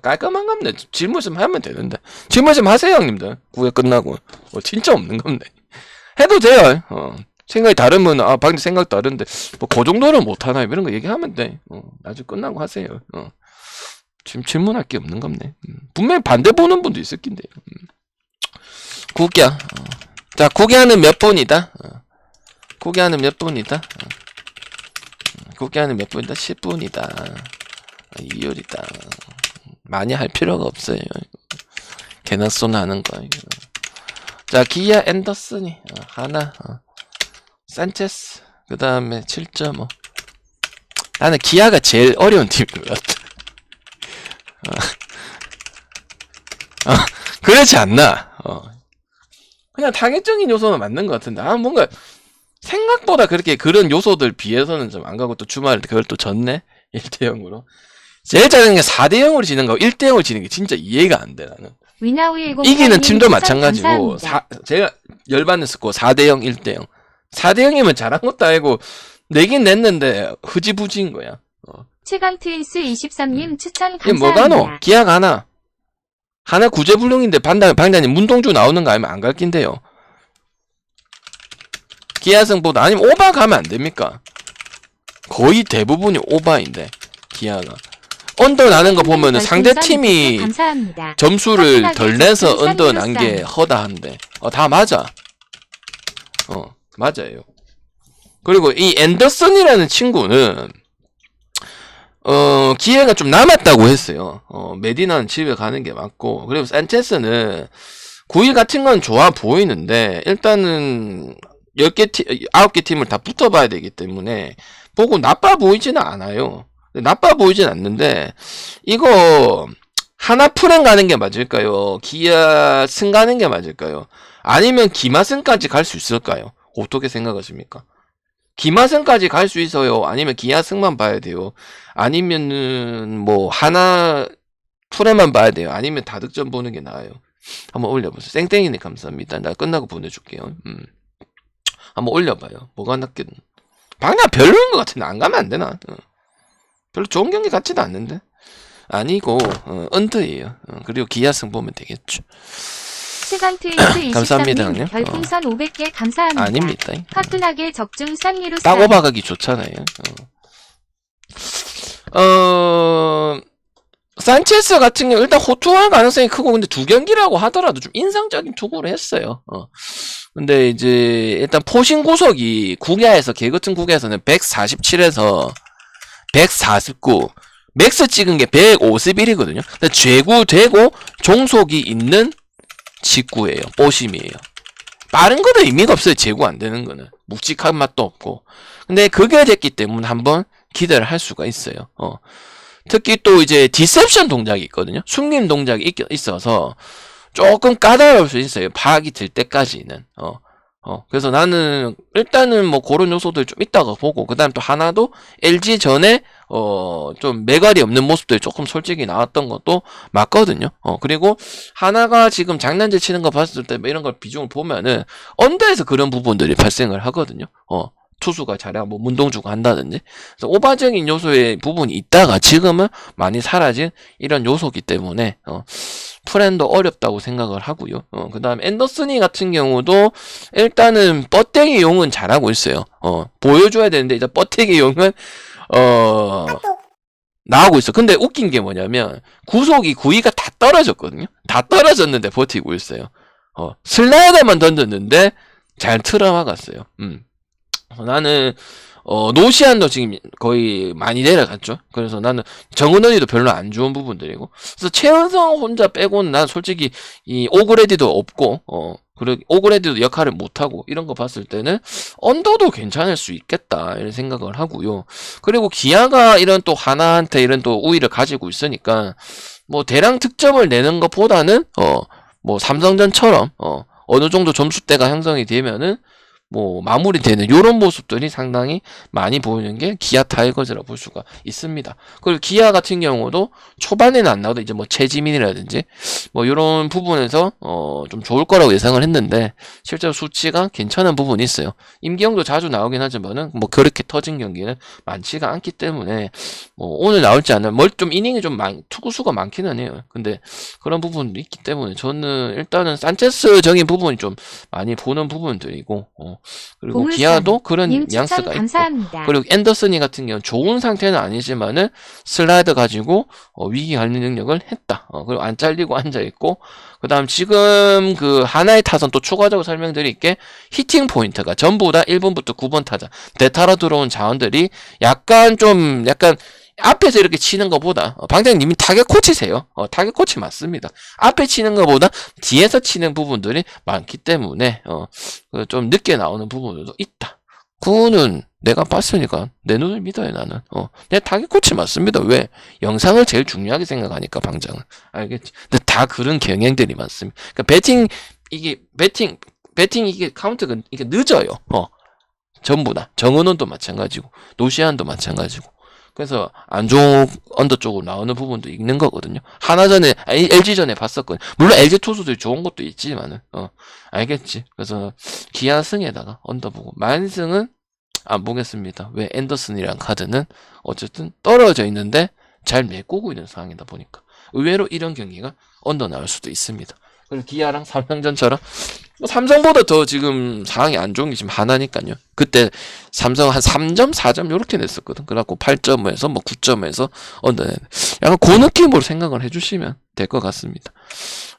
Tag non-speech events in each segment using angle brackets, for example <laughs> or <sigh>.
깔끔한 겁니다. 질문 좀 하면 되는데. 질문 좀 하세요, 형님들. 구회 끝나고. 뭐, 진짜 없는 겁니다. 해도 돼요. 어. 생각이 다르면, 아, 방금 생각 다른데, 뭐, 그 정도는 못하나요? 이런 거 얘기하면 돼. 어. 나중에 끝나고 하세요. 어. 지금 질문할 게 없는 겁네. 음. 분명히 반대 보는 분도 있을 낀데요. 음. 국야. 어. 자, 국야는 몇 분이다? 어. 국야는 몇 분이다? 어. 국야는 몇 분이다? 10분이다. 아, 이율이다. 많이 할 필요가 없어요. 개나 쏘나 하는 거. 이거. 자, 기아 앤더슨이 어, 하나, 어. 산체스 그 다음에 7.5. 나는 기아가 제일 어려운 팀인 것 같아. 어. 어, 그렇지 않나? 어. 그냥 타겟적인 요소는 맞는 것 같은데, 아, 뭔가, 생각보다 그렇게 그런 요소들 비해서는 좀 안 가고 또 주말에 그걸 또 졌네? <laughs> 1대0으로. 제일 짜증난 게 4대 0으로 지는 거, 1대 0으로 지는 게 진짜 이해가 안 돼, 나는. 이기는 팀도 마찬가지고, 사, 제가 열받았었고, 4대 0, 1대 0. 4대 0이면 잘한 것도 아니고, 내긴 냈는데, 흐지부지인 거야. 최강 트윈스 23님 추천 이게 감사합니다. 뭐가 노? 기약 하나. 하나 구제불능인데 반당, 방장님 문동주 나오는 거 아니면 안갈 낀데요. 기아승보다 아니면 오바 가면 안 됩니까? 거의 대부분이 오바인데 기아가 언더 나는 거 보면은 상대 팀이. 점수를 덜 내서 언더 난 게. 허다한데. 어 다 맞아. 어 맞아요. 그리고 이 앤더슨이라는 친구는 어 기회가 좀 남았다고 했어요. 어 메디나는 집에 가는 게 맞고. 그리고 산체스는 9일 같은 건 좋아 보이는데 일단은 10개 팀 9개 팀을 다 붙어봐야 되기 때문에 보고 나빠 보이지는 않아요 나빠 보이진 않는데 이거 하나 프랭 가는 게 맞을까요? 기아 승 가는 게 맞을까요? 아니면 기마승까지 갈 수 있을까요? 어떻게 생각하십니까? 기마승까지 갈 수 있어요? 아니면 기아승만 봐야 돼요? 아니면은 뭐 하나 프레만 봐야 돼요? 아니면 다득점 보는 게 나아요? 한번 올려보세요. 땡땡이네 감사합니다. 나 끝나고 보내줄게요. 음. 한번 올려봐요. 뭐가 낫겠? 방향 별로인 것 같은데 안 가면 안 되나? 어. 별로 좋은 경기 같지도 않는데. 아니고 어, 언더예요. 어, 그리고 기아승 보면 되겠죠. 최강 트윈스 <coughs> 감사합니다, 23님 형님. 별풍선 500개 감사합니다. 아닙니다. 화끈하게 적중 쌍리로 딱 오바가기 좋잖아요. 어. 어, 산체스 같은 경우 일단 호투할 가능성이 크고 근데 두 경기라고 하더라도 좀 인상적인 투구를 했어요. 어. 근데 이제 일단 포신 구속이 국야에서 개그튼 국야에서는 147에서 149 맥스 찍은 게 151이거든요. 근데 죄구되고 종속이 있는 직구예요. 뽀심이에요. 빠른 거는 의미가 없어요. 재고 안 되는 거는. 묵직한 맛도 없고. 근데 그게 됐기 때문에 한번 기대를 할 수가 있어요. 어. 특히 또 이제 디셉션 동작이 있거든요. 숨김 동작이 있, 있어서 조금 까다로울 수 있어요. 파악이 될 때까지는. 어. 어. 그래서 나는 일단은 뭐 그런 요소들 좀 있다가 보고 그다음 또 하나도 LG 전에 어 좀 매갈이 없는 모습들이 조금 솔직히 나왔던 것도 맞거든요. 어 그리고 하나가 지금 장난질 치는 거 봤을 때 뭐 이런 걸 비중을 보면은 언더에서 그런 부분들이 발생을 하거든요. 어 투수가 잘해 뭐 문동주가 한다든지 오바적인 요소의 부분이 있다가 지금은 많이 사라진 이런 요소기 때문에 어 프렌도 어렵다고 생각을 하고요. 어 그 다음 앤더슨이 같은 경우도 일단은 뻗대기 용은 잘하고 있어요. 어 보여줘야 되는데 이제 뻗대기 용은 어 나오고 있어. 근데 웃긴 게 뭐냐면 구속이 구위가 다 떨어졌거든요. 다 떨어졌는데 버티고 있어요. 어 슬라이더만 던졌는데 잘 틀어 막았어요. 음. 어, 나는 어 노시안도 지금 거의 많이 내려갔죠. 그래서 나는 정은원이도 별로 안 좋은 부분들이고. 그래서 최은성 혼자 빼고는 난 솔직히 이 오그레디도 없고 어 그리고 오그레디도 역할을 못 하고 이런 거 봤을 때는 언더도 괜찮을 수 있겠다 이런 생각을 하고요. 그리고 기아가 이런 또 하나한테 이런 또 우위를 가지고 있으니까 뭐 대량 득점을 내는 것보다는 어 뭐 삼성전처럼 어 어느 정도 점수대가 형성이 되면은 뭐 마무리되는 이런 모습들이 상당히 많이 보이는 게 기아 타이거즈라고 볼 수가 있습니다. 그리고 기아 같은 경우도 초반에는 안 나오도 이제 뭐 최지민이라든지 뭐 이런 부분에서 어 좀 좋을 거라고 예상을 했는데 실제로 수치가 괜찮은 부분이 있어요. 임기영도 자주 나오긴 하지만은 뭐 그렇게 터진 경기는 많지가 않기 때문에 뭐 오늘 나올지 않나 뭘좀 이닝이 좀 많, 투구수가 많기는 해요. 근데 그런 부분도 있기 때문에 저는 일단은 산체스적인 부분이 좀 많이 보는 부분들이고 어, 그리고 기아도 그런 님 뉘앙스가 있고 감사합니다. 그리고 앤더슨이 같은 경우는 좋은 상태는 아니지만은 슬라이드 가지고 어, 위기 관리 능력을 했다. 어, 그리고 안 잘리고 앉아 있고 그다음 지금 그 하나의 타선 또 추가적으로 설명드릴 게 히팅 포인트가 전부 다 1번부터 9번 타자 대타로 들어온 자원들이 약간 좀 약간 앞에서 이렇게 치는 것보다 어, 방장님이 타겟 코치세요. 어, 타겟 코치 맞습니다. 앞에 치는 것보다 뒤에서 치는 부분들이 많기 때문에 어, 그좀 늦게 나오는 부분들도 있다. 그거는 내가 봤으니까 내 눈을 믿어요 나는. 어, 내 타겟 코치 맞습니다. 왜? 영상을 제일 중요하게 생각하니까 방장은 알겠지. 근데 다 그런 경향들이 많습니다. 그러니까 배팅 이게 배팅 배팅 이게 카운트가 이게 늦어요. 어, 전부 다 정은원도 마찬가지고 노시안도 마찬가지고. 그래서 안 좋은 언더 쪽으로 나오는 부분도 있는 거거든요. 하나 전에 LG전에 봤었거든요. 물론 LG 투수들이 좋은 것도 있지만은 어 알겠지. 그래서 기아승에다가 언더 보고 만승은 안 보겠습니다. 왜 앤더슨이랑 카드는 어쨌든 떨어져 있는데 잘 메꾸고 있는 상황이다 보니까 의외로 이런 경기가 언더 나올 수도 있습니다. 그리고 기아랑 삼성전처럼 뭐 삼성보다 더 지금 상황이 안 좋은 게 지금 하나니까요. 그때 삼성 한 3점, 4점 이렇게 냈었거든. 그래갖고 8점에서 뭐 9점에서 언더 내. 약간 그 느낌으로 생각을 해주시면 될 것 같습니다.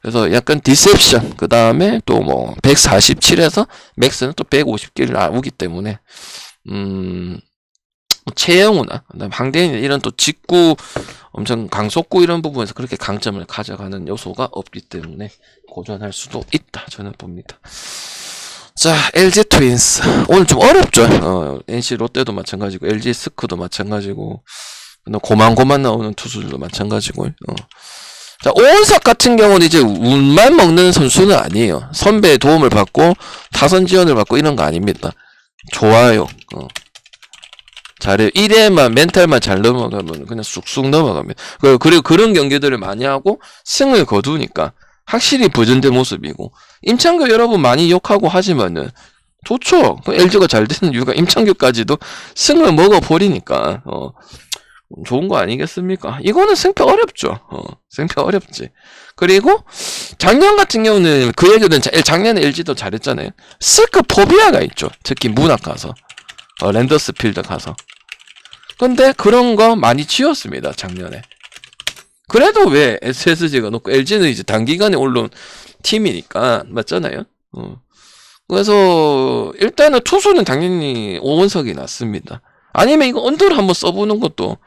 그래서 약간 디셉션 그 다음에 또 뭐 147에서 맥스는 또 150개를 나오기 때문에 음. 뭐 최영우나 그다음 황대인 이런 또 직구 엄청 강속구 이런 부분에서 그렇게 강점을 가져가는 요소가 없기 때문에 고전할 수도 있다 저는 봅니다. 자 LG 트윈스 오늘 좀 어렵죠. 어, NC 롯데도 마찬가지고 LG 스크도 마찬가지고 고만고만 나오는 투수들도 마찬가지고. 어. 자 오은석 같은 경우는 이제 운만 먹는 선수는 아니에요. 선배의 도움을 받고 타선 지원을 받고 이런 거 아닙니다. 좋아요. 어. 잘해요. 1회만 멘탈만 잘 넘어가면 그냥 쑥쑥 넘어갑니다. 그- 그리고 그런 경기들을 많이 하고 승을 거두니까 확실히 부전된 모습이고 임창규 여러분 많이 욕하고 하지만은 좋죠. LG가 잘 되는 이유가 임창규까지도 승을 먹어버리니까 어, 좋은 거 아니겠습니까? 이거는 승패 어렵죠. 어, 승패 어렵지. 그리고 작년 같은 경우는 그 얘기는 자- 작년에 LG도 잘했잖아요. 스크 포비아가 있죠. 특히 문학 가서 어, 랜더스 필드 가서. 근데 그런 거 많이 지웠습니다, 작년에. 그래도 왜 SSG가 높고 LG는 이제 단기간에 올라온 팀이니까, 맞잖아요? 어. 그래서, 일단은 투수는 당연히 오원석이 낫습니다. 아니면 이거 언더를 한번 써보는 것도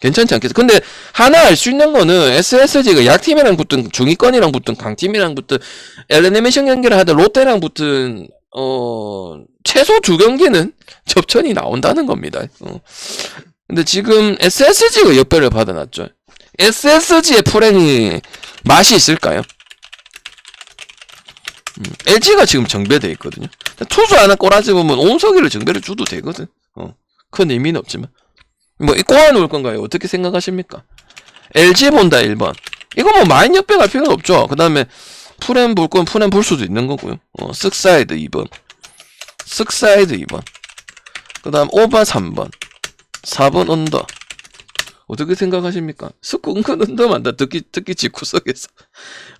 괜찮지 않겠어? 근데 하나 알 수 있는 거는 SSG가 약팀이랑 붙든 중위권이랑 붙든 강팀이랑 붙든 엘레네메이션 경기를 하든 롯데랑 붙든 어 최소 두 경기는 <laughs> 접전이 나온다는 겁니다. 어. 근데 지금 SSG가 역배를 받아놨죠. SSG의 프랭이 맛이 있을까요? LG가 지금 정배돼 있거든요. 투수 하나 꼬라지 보면 온석이를 정배를 줘도 되거든. 어. 큰 의미는 없지만. 뭐, 이 꼬아 놓을 건가요? 어떻게 생각하십니까? LG 본다, 1번. 이거 뭐, 많이 역배 갈 필요는 없죠. 그 다음에, 풀엔 볼건 풀엔 볼 수도 있는 거고요. 어, 쓱사이드 2번. 쓱사이드 2번. 그 다음, 오바 3번. 4번 언더. 어떻게 생각하십니까? 은근 언더 만다. 특히, 특히 직구석에서.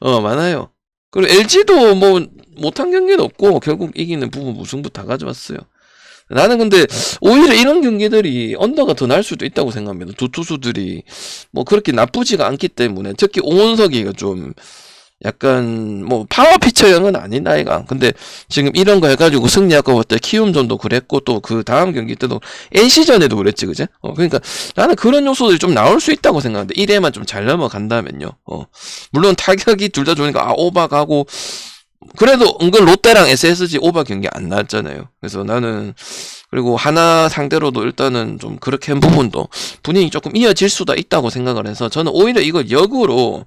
어, 많아요. 그리고 LG도 뭐, 못한 경기는 없고, 결국 이기는 부분 무승부 다 가져왔어요. 나는 근데, 오히려 이런 경기들이 언더가 더 날 수도 있다고 생각합니다. 두 투수들이, 뭐, 그렇게 나쁘지가 않기 때문에, 특히 오원석이가 좀, 약간, 뭐, 파워 피처형은 아닌 아이가. 근데, 지금 이런 거 해가지고 승리 아까 때 키움전도 그랬고, 또 그 다음 경기 때도, NC전에도 그랬지, 그제? 어, 그러니까, 나는 그런 요소들이 좀 나올 수 있다고 생각하는데, 1회만 좀 잘 넘어간다면요. 어, 물론 타격이 둘 다 좋으니까, 아, 오바 가고, 그래도 은근 롯데랑 SSG 오버 경기 안 나왔잖아요. 그래서 나는 그리고 하나 상대로도 일단은 좀 그렇게 한 부분도 분위기 조금 이어질 수도 있다고 생각을 해서 저는 오히려 이걸 역으로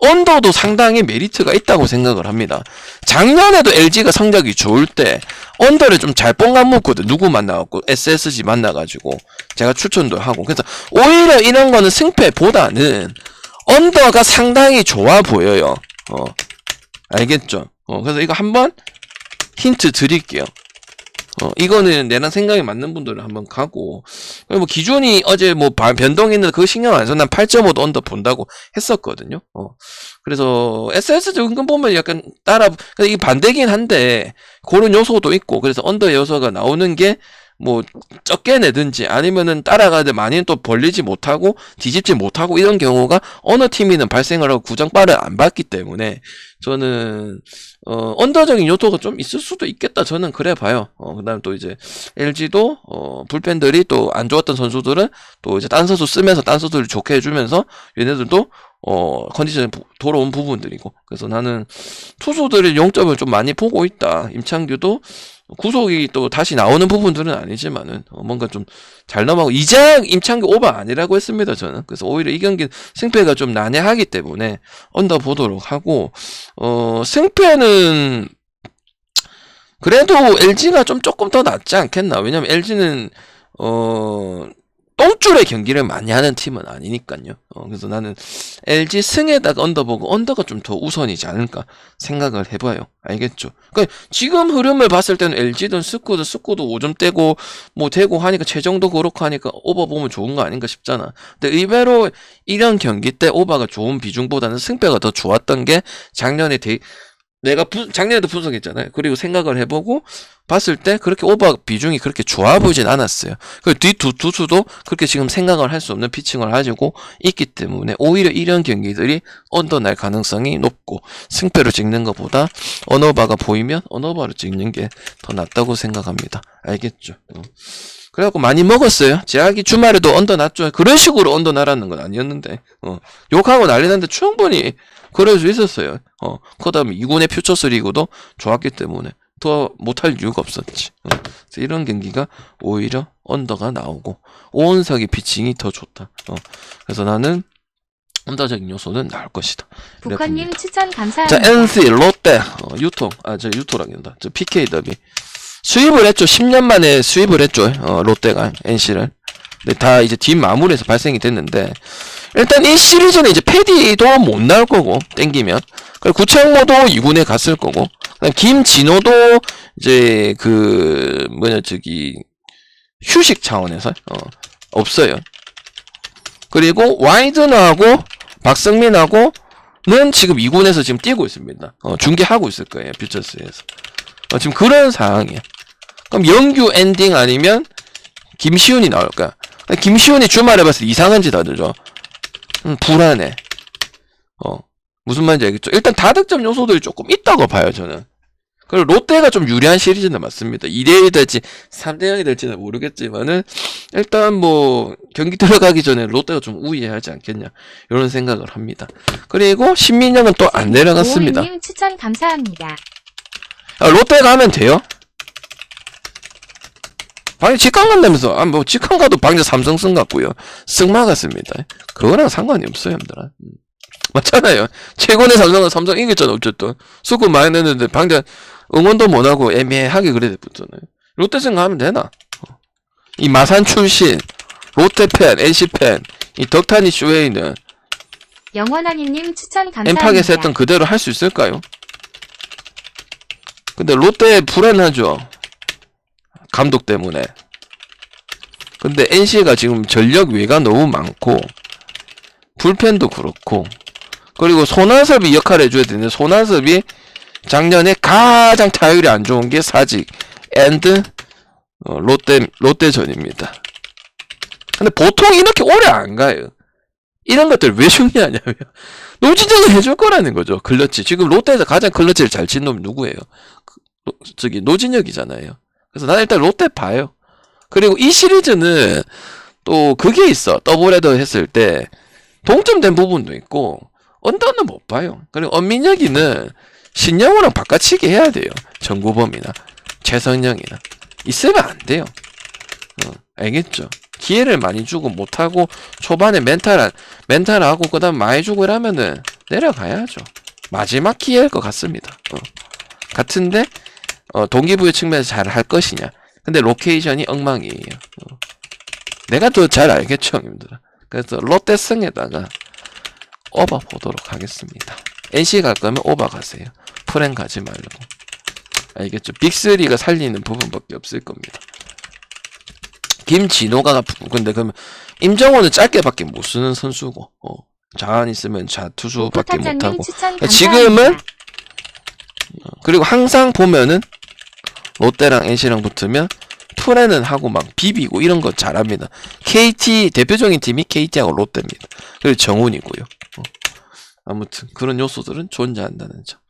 언더도 상당히 메리트가 있다고 생각을 합니다. 작년에도 LG가 성적이 좋을 때 언더를 좀 잘 뽕안 먹거든. 누구 만나갖고 SSG 만나가지고 제가 추천도 하고 그래서 오히려 이런 거는 승패보다는 언더가 상당히 좋아 보여요. 어 알겠죠? 어 그래서 이거 한번 힌트 드릴게요. 어, 이거는 내랑 생각이 맞는 분들은 한번 가고, 뭐 기준이 어제 뭐 바- 변동했는데 그거 신경 안 써서 난 8.5도 언더 본다고 했었거든요. 어. 그래서 SS도 은근 보면 약간 따라, 이게 반대긴 한데, 그런 요소도 있고, 그래서 언더 요소가 나오는 게, 뭐, 적게 내든지, 아니면은 따라가는데 많이 또 벌리지 못하고, 뒤집지 못하고, 이런 경우가 어느 팀이든 발생을 하고 구정발을 안 받기 때문에, 저는, 어, 언더적인 요소가 좀 있을 수도 있겠다. 저는 그래 봐요. 어, 그 다음에 또 이제, LG도, 어, 불펜들이 또 안 좋았던 선수들은 또 이제 딴 선수 쓰면서 딴 선수를 좋게 해주면서, 얘네들도, 어, 컨디션이 부- 돌아온 부분들이고. 그래서 나는 투수들의 용점을 좀 많이 보고 있다. 임창규도 구속이 또 다시 나오는 부분들은 아니지만은, 어, 뭔가 좀 잘 넘어가고, 이제 임창규 오버 아니라고 했습니다. 저는. 그래서 오히려 이 경기 승패가 좀 난해하기 때문에 언더 보도록 하고, 어, 승패는 그래도 LG가 좀 조금 더 낫지 않겠나. 왜냐면 LG는 어 똥줄의 경기를 많이 하는 팀은 아니니까요. 어, 그래서 나는 LG 승에다가 언더 보고 언더가 좀 더 우선이지 않을까 생각을 해봐요. 알겠죠? 그러니까 지금 흐름을 봤을 때는 LG든 스쿠든 스쿠도 5점 떼고 뭐 되고 하니까 최정도 그렇고 하니까 오버 보면 좋은 거 아닌가 싶잖아. 근데 의외로 이런 경기 때 오버가 좋은 비중보다는 승패가 더 좋았던 게 작년에 대, 내가 부- 작년에도 분석했잖아요. 그리고 생각을 해보고 봤을 때 그렇게 오버 비중이 그렇게 좋아 보이진 않았어요. 그 뒤두 투수도 그렇게 지금 생각을 할 수 없는 피칭을 가지고 있기 때문에 오히려 이런 경기들이 언더 날 가능성이 높고 승패로 찍는 것보다 언어바가 보이면 언어바로 찍는 게 더 낫다고 생각합니다. 알겠죠? 어. 그래갖고 많이 먹었어요. 제약이 주말에도 언더 났죠. 그런 식으로 언더 나라는 건 아니었는데 어. 욕하고 난리 났는데 충분히 그럴 수 있었어요. 어. 그 다음에 2군의 퓨처스 리그도 좋았기 때문에 더 못할 이유가 없었지. 어. 그래서 이런 경기가 오히려 언더가 나오고 오은석의 피칭이 더 좋다. 어. 그래서 나는 언더적인 요소는 나올 것이다. 북한님 추천 자, 감사합니다. NC, 롯데, 어, 유통, 아, 저 유토랑입니다. 저 PK 더비. 수입을 했죠. 10년 만에 수입을 했죠. 어, 롯데가 NC를. 근데 다 이제 뒷 마무리에서 발생이 됐는데, 일단 이 시리즈는 이제 패디도 못 나올 거고, 땡기면. 그리고 구창모도 2군에 갔을 거고, 김진호도 이제 그, 뭐냐, 저기, 휴식 차원에서, 어, 없어요. 그리고 와이드너하고 박성민하고 는 지금 2군에서 지금 뛰고 있습니다. 어, 중계하고 있을 거예요, 퓨처스에서. 어, 지금 그런 상황이에요. 그럼 영규 엔딩 아니면 김시훈이 나올까? 김시훈이 주말에 봤을 때 이상한 짓 하죠. 음, 불안해. 어, 무슨 말인지 알겠죠? 일단 다득점 요소들이 조금 있다고 봐요, 저는. 그리고 롯데가 좀 유리한 시리즈는 맞습니다. 2대1이 될지 3대0이 될지는 모르겠지만은 일단 뭐 경기 들어가기 전에 롯데가 좀 우위하지 않겠냐 이런 생각을 합니다. 그리고 신민영은 또 안 내려갔습니다. 오은님 추천 감사합니다. 아, 롯데 가면 돼요? 방금 직관 간다면서 아 뭐 직관 가도 방금 삼성승 같고요 승마 같습니다 그거랑 상관이 없어요 형들아 음. 맞잖아요 최근에 삼성은 삼성 이겼잖아 어쨌든 수급 많이 냈는데 방금 응원도 못하고 애매하게 그래 됐잖아요 롯데승 가면 되나 어. 이 마산 출신 롯데팬 NC팬 이 덕타니 쇼웨이는 영원하니님 추천 감사합니다. 엠팍에서 했던 그대로 할 수 있을까요? 근데 롯데 불안하죠. 감독 때문에. 근데 NC가 지금 전력 외가 너무 많고 불펜도 그렇고 그리고 손아섭이 역할을 해줘야 되는데 손아섭이 작년에 가장 타율이 안 좋은 게 사직 앤드 어, 롯데 롯데전입니다. 근데 보통 이렇게 오래 안 가요. 이런 것들 왜 중요하냐면 <laughs> 노진정을 해줄 거라는 거죠. 클러치. 지금 롯데에서 가장 클러치를 잘 친 놈이 누구예요? 그, 노- 저기 노진혁이잖아요. 그래서 나는 일단 롯데 봐요. 그리고 이 시리즈는 또 그게 있어. 더블헤더 했을 때 동점된 부분도 있고 언더는 못 봐요. 그리고 엄민혁이는 신영호랑 바꿔치기 해야 돼요. 정구범이나 최성영이나 있으면 안 돼요. 어, 알겠죠? 기회를 많이 주고 못하고 초반에 멘탈 멘탈하고 그다음 많이 주고 이러면은 내려가야죠. 마지막 기회일 것 같습니다. 어. 같은데 어, 동기부여 측면에서 잘 할 것이냐? 근데 로케이션이 엉망이에요. 어. 내가 더 잘 알겠죠, 형님들. 그래서 롯데성에다가 오바 보도록 하겠습니다. NC 갈 거면 오바 가세요. 프랭 가지 말고. 알겠죠? 빅3가 살리는 부분밖에 없을 겁니다. 김진호가 부- 근데 그러면 임정호는 짧게밖에 못 쓰는 선수고 어. 자한 있으면 좌투수밖에 못 포타장님 하고 지금은 감사합니다. 그리고 항상 보면은 롯데랑 NC랑 붙으면 투레는 하고 막 비비고 이런 거 잘합니다. KT 대표적인 팀이 KT하고 롯데입니다. 그리고 정훈이고요. 어. 아무튼 그런 요소들은 존재한다는 점.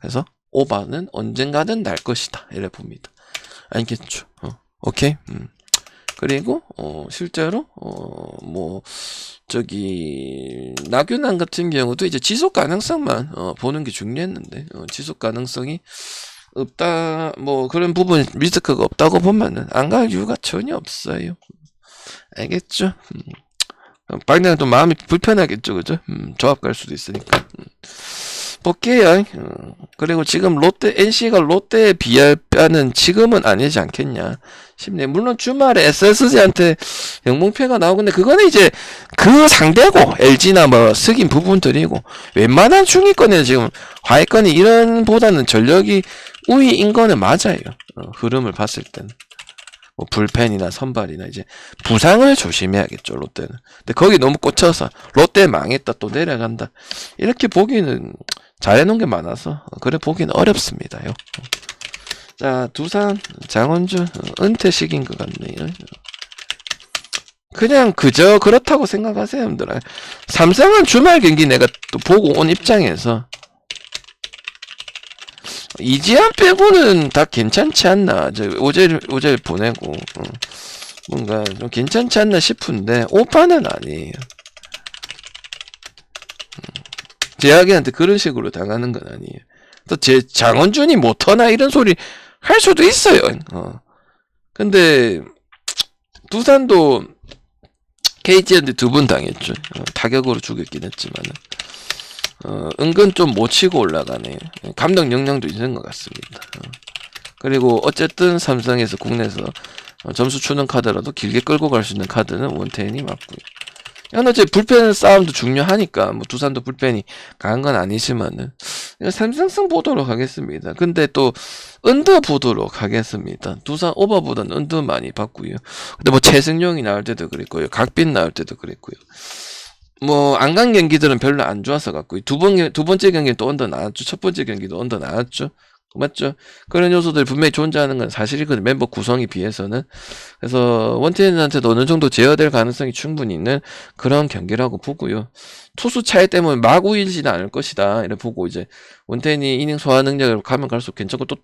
그래서 오바는 언젠가는 날 것이다. 이래 봅니다. 알겠죠? 어. 오케이. 음. 그리고 어 실제로 어 뭐 저기 나균안 같은 경우도 이제 지속 가능성만 어, 보는 게 중요했는데 어, 지속 가능성이 없다 뭐 그런 부분 리스크가 없다고 보면은 안 갈 이유가 전혀 없어요. 알겠죠? 음. 박내는 또 마음이 불편하겠죠, 그죠? 음, 조합 갈 수도 있으니까. 음. 볼게요. 어, 그리고 지금 롯데 NC가 롯데에 비할 바는 지금은 아니지 않겠냐 싶네. 물론 주말에 SSG한테 영봉패가 나오는데 그거는 이제 그 상대고 LG나 뭐 스긴 부분들이고 웬만한 중위권에 지금 하위권이 이런 보다는 전력이 우위인 거는 맞아요. 어, 흐름을 봤을 때는. 뭐 불펜이나 선발이나 이제 부상을 조심해야겠죠 롯데는. 근데 거기 너무 꽂혀서 롯데 망했다 또 내려간다 이렇게 보기는 잘해놓은 게 많아서 어, 그래 보기는 어렵습니다요. 어. 자 두산 장원준 어, 은퇴식인 것 같네요. 그냥 그저 그렇다고 생각하세요, 여러분들. 삼성은 주말 경기 내가 또 보고 온 입장에서 이지한 빼고는 다 괜찮지 않나. 저 오제를 오제를 보내고 어. 뭔가 좀 괜찮지 않나 싶은데 오빠는 아니에요. 음. 제약이한테 그런 식으로 당하는 건 아니에요. 또 제 장원준이 못하나 이런 소리 할 수도 있어요. 어. 근데 두산도 KT한테 두 번 당했죠. 어, 타격으로 죽였긴 했지만은. 어, 은근 좀 못 치고 올라가네요. 감독 역량도 있는 것 같습니다. 어. 그리고 어쨌든 삼성에서 국내에서 어, 점수 추는 카드라도 길게 끌고 갈 수 있는 카드는 원태인이 맞고요. 현재 불펜 싸움도 중요하니까 뭐 두산도 불펜이 강한 건 아니지만은 삼성승 보도록 하겠습니다. 근데 또 언더 보도록 하겠습니다. 두산 오버보다는 언더 많이 봤고요. 근데 뭐 최승용이 나올 때도 그랬고요. 각빈 나올 때도 그랬고요. 뭐 안 간 경기들은 별로 안 좋아서 갖고 두 번 두 번째 경기는 또 언더 나왔죠. 첫 번째 경기도 언더 나왔죠. 맞죠? 그런 요소들이 분명히 존재하는 건 사실이거든요. 멤버 구성에 비해서는. 그래서 원태인한테도 어느 정도 제어될 가능성이 충분히 있는 그런 경기라고 보고요. 투수 차이 때문에 막 우일지는 않을 것이다. 이래 보고 이제 원태인이 이닝 소화 능력을 가면 갈수록 괜찮고 또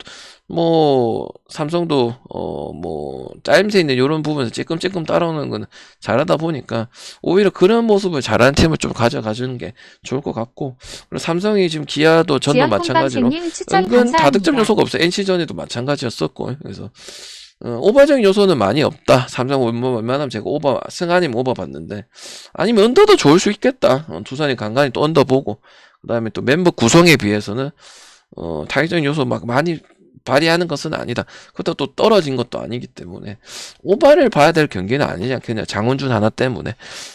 뭐 삼성도 어 뭐 짜임새 있는 이런 부분에서 찔끔찔끔 따라오는 건 잘하다 보니까 오히려 그런 모습을 잘하는 팀을 좀 가져가 주는 게 좋을 것 같고 그리고 삼성이 지금 기아도 전도 마찬가지로 은근. 다득점 요소가 없어요. NC전에도 마찬가지였었고 그래서 어, 오버적인 요소는 많이 없다. 삼성 웬만- 웬만하면 제가 오버 승 아니면 오버 봤는데 아니면 언더도 좋을 수 있겠다. 어, 두산이 간간히 또 언더 보고 그다음에 또 멤버 구성에 비해서는 어, 타격적인 요소 막 많이 발휘하는 것은 아니다. 그것도 또 떨어진 것도 아니기 때문에 오바를 봐야 될 경기는 아니지 않겠냐. 장원준 하나 때문에.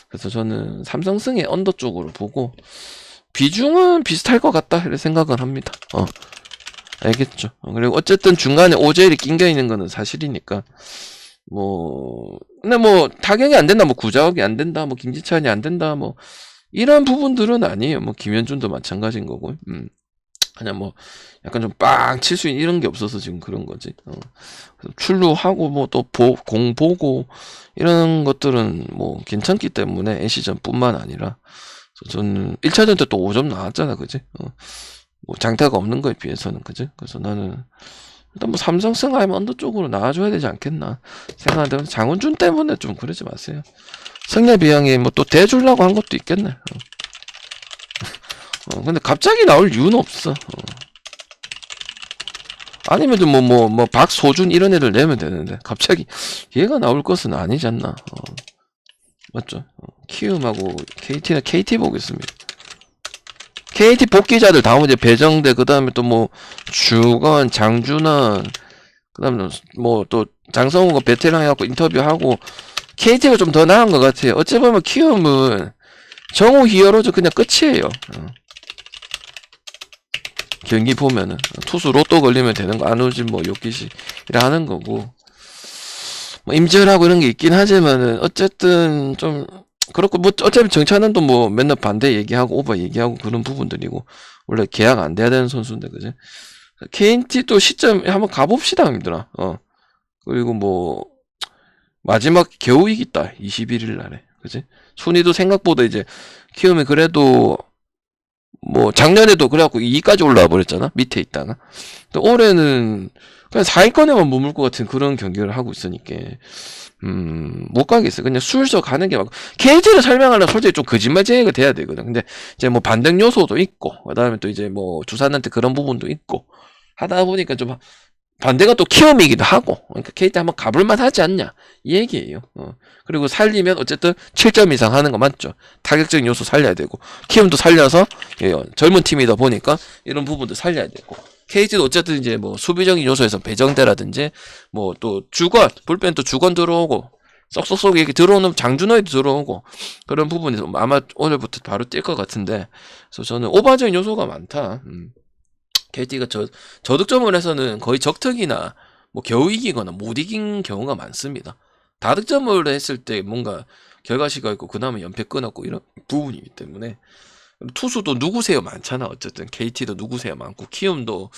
그래서 저는 삼성승의 언더 쪽으로 보고 비중은 비슷할 것 같다. 이렇게 생각을 합니다. 어. 알겠죠. 어, 그리고 어쨌든 중간에 오젤이 낑겨 있는 거는 사실이니까. 뭐, 근데 뭐, 타격이 안 된다, 뭐, 구자욱이 안 된다, 뭐, 김지찬이 안 된다, 뭐, 이런 부분들은 아니에요. 뭐, 김현준도 마찬가지인 거고, 음. 그냥 뭐, 약간 좀 빵 칠 수 있는 이런 게 없어서 지금 그런 거지. 어. 출루하고, 뭐, 또, 보, 공 보고, 이런 것들은 뭐, 괜찮기 때문에, NC전 뿐만 아니라, 저는 1차전 때 또 5점 나왔잖아, 그지? 어. 뭐 장타가 없는 거에 비해서는 그지? 그래서 나는 일단 뭐 삼성 승하면 언더 쪽으로 나와줘야 되지 않겠나 생각하는데 장훈준 때문에 좀 그러지 마세요. 승려 비양이 뭐 또 대주려고 한 것도 있겠네. 어. 어, 근데 갑자기 나올 이유는 없어. 어. 아니면 뭐뭐 뭐 박소준 이런 애들 내면 되는데 갑자기 얘가 나올 것은 아니지 않나 어. 맞죠 어, 키움하고 KT는 KT 보겠습니다 KT 복귀자들 다음 이제 배정대 그 다음에 또 뭐 주건 장준환 그 다음에 뭐 또 장성우가 베테랑 해갖고 인터뷰하고 KT가 좀 더 나은 것 같아요. 어찌 보면 키움은 정우 히어로즈 그냥 끝이에요. 어. 경기 보면은 투수 로또 걸리면 되는 거 안우진 뭐 하는 거고. 뭐 임지열하고 이런 게 있긴 하지만은 어쨌든 좀 그렇고 뭐 어차피 정찬은도 뭐 맨날 반대 얘기하고 오버 얘기하고 그런 부분들이고 원래 계약 안 돼야 되는 선수인데 그지? KT 또 시점 한번 가봅시다 힘들어 어. 그리고 뭐 마지막 겨우 이겼다 21일 날에. 그지? 순위도 생각보다 이제 키움이 그래도 뭐 작년에도 그래갖고 2위까지 올라와 버렸잖아? 밑에 있다가. 또 올해는 그냥 4위권에만 머물 것 같은 그런 경기를 하고 있으니까 음 못 가겠어. 그냥 술서 가는 게 맞고 KT를 설명하려면 솔직히 좀 거짓말 제의가 돼야 되거든. 근데 이제 뭐 반등 요소도 있고 그 다음에 또 이제 뭐 두산한테 그런 부분도 있고 하다 보니까 좀 반대가 또 키움이기도 하고. 그러니까 KT 한번 가볼만 하지 않냐. 이 얘기예요. 어. 그리고 살리면 어쨌든 7점 이상 하는 거 맞죠? 타격적인 요소 살려야 되고. 키움도 살려서 예, 젊은 팀이다 보니까 이런 부분도 살려야 되고. KT도 어쨌든 이제 뭐 수비적인 요소에서 배정대라든지 뭐 또 주건 불펜 또 주건 들어오고 쏙쏙쏙 이렇게 들어오는 장준호에도 들어오고 그런 부분이 아마 오늘부터 바로 뛸 것 같은데. 그래서 저는 오버적인 요소가 많다. 음. KT가 저 저득점을 해서는 거의 적특이나 뭐 겨우 이기거나 못 이긴 경우가 많습니다. 다득점을 했을 때 뭔가 결과시가 있고 그 다음에 연패 끊었고 이런 부분이기 때문에 투수도 누구세요 많잖아. 어쨌든 KT도 누구세요 많고 키움도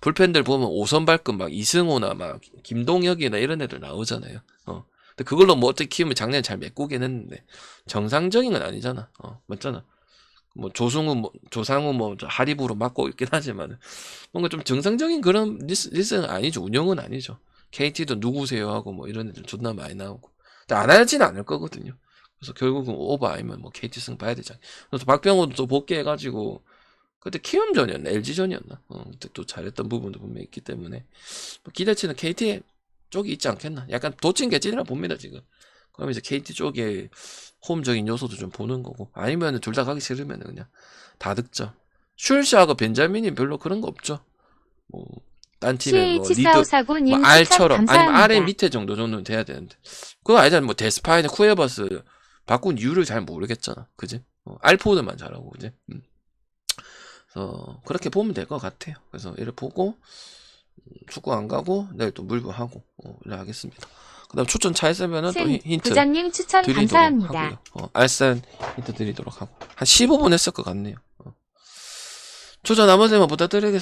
불펜들 보면 오선 발급 막 이승호나 막 김동혁이나 이런 애들 나오잖아요. 어. 근데 그걸로 뭐 어떻게 키움이 작년에 잘 메꾸긴 했는데 정상적인 건 아니잖아. 어. 맞잖아 뭐 조승우 뭐 조상우 뭐 하리부로 맡고 있긴 하지만 뭔가 좀 정상적인 그런 리스, 리스는 아니죠. 운영은 아니죠. KT도 누구세요? 하고 뭐 이런 애들 존나 많이 나오고. 근데 안 하지는 않을 거거든요. 그래서 결국은 오버 아니면 뭐 KT 승 봐야 되잖아. 그래서 박병호도 또 복귀해가지고 그때 키움전이었나? LG전이었나? 어, 그때 또 잘했던 부분도 분명히 있기 때문에 뭐 기대치는 KT 쪽이 있지 않겠나. 약간 도친 개찐이라 봅니다 지금. 그럼 이제 KT 쪽에 홈적인 요소도 좀 보는 거고 아니면 둘 다 가기 싫으면 그냥 다 득점. 슐샤하고 벤자민이 별로 그런 거 없죠. 뭐 딴 팀에 뭐 CH454님 뭐 R처럼 아니면. 아래 밑에 정도 정도는 돼야 되는데 그거 아니잖아 뭐 데스파이나 쿠에버스 바꾼 이유를 잘 모르겠잖아 그지 어, 알포드만 잘하고 그지 음. 그래서 그렇게 보면 될 것 같아요 그래서 이를 보고 음, 축구 안 가고 내일 또 물부하고 어, 이래 하겠습니다 그 다음 추천 차 있으면은 또 힌- 힌트 부장님 추천 드리도록 감사합니다. 하고요 어, 알산 힌트 드리도록 하고 한 15분 했을 것 같네요 어. 추천 나머지만 부탁드리겠습니다